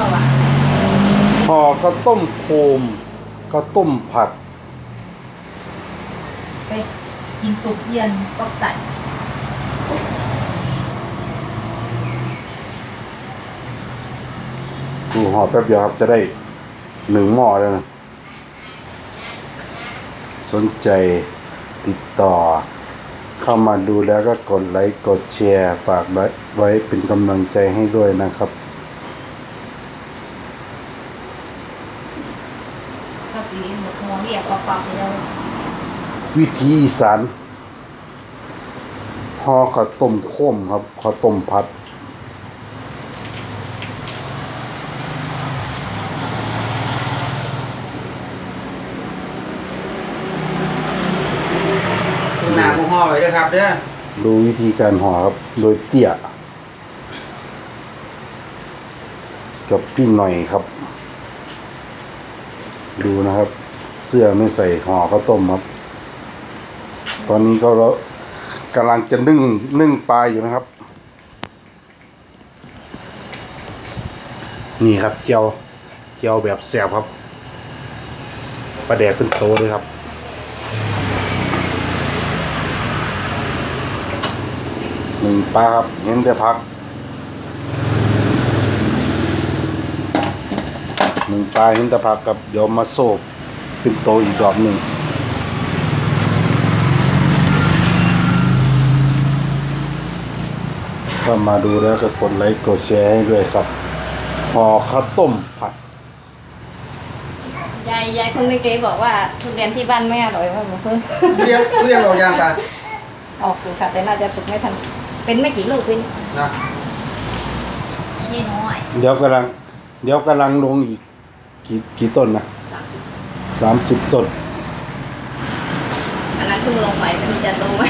ปล่าวะห่อข้าวต้มโคมข้าวต้มผัด ไปกินตุกเย็นก็ไต่ดูห่อแป๊บเดียวครับจะได้หนึ่งหม้อแล้วนะสนใจติดต่อ เข้ามาดูแล้วก็กดไลค์กดแชร์ ฝากไว้ไว้เป็นกำลังใจให้ด้วยนะครับ ข้าวสีหมดหัวเรียกเอาปากเลยวิธีอีสานห่อข้าวต้มข้มครับข้าวต้มผัด หน้าผู้ห่อไว้ด้วยครับเด้อดูวิธีการห่อครับ โดยเตี้ยกับพี่หน่อยครับ ดูนะครับ เสื้อไม่ใส่ห่อข้าวต้มครับ ตอนนี้ก็เรากำลังจะนึ่งนึ่งปลาอยู่นะครับ นี่ครับเจียวเจียวแบบแสบครับปลาแดกเป็นโตเลยครับหนึ่งปลาครับเห็นแต่พัก หนึ่งปลาเห็นแต่พักกับเดี๋ยวมาโซบเป็นโตอีกรอบหนึ่งก็มาดูแล้วก็กดไลค์กดแชร์ให้ด้วยครับห่อข้าวต้มผัด ยายยายคนเมื่อกี้บอกว่าทุเรียนที่บ้านไม่อร่อยว่าบอกเพิ่งเรียกเรียกเราย่างปลาออกอยู่ค่ะแต่น่าจะสุกไม่ทัน เป็นไม่กี่ลูกเป็นนะยี่น้อย เดี๋ยวกำลัง เดี๋ยวกำลังลงอีก กี่กี่ต้นนะสามสิบสามสิบต้นอันนั้นเพิ่งลงไปไม่รู้จะลงไหม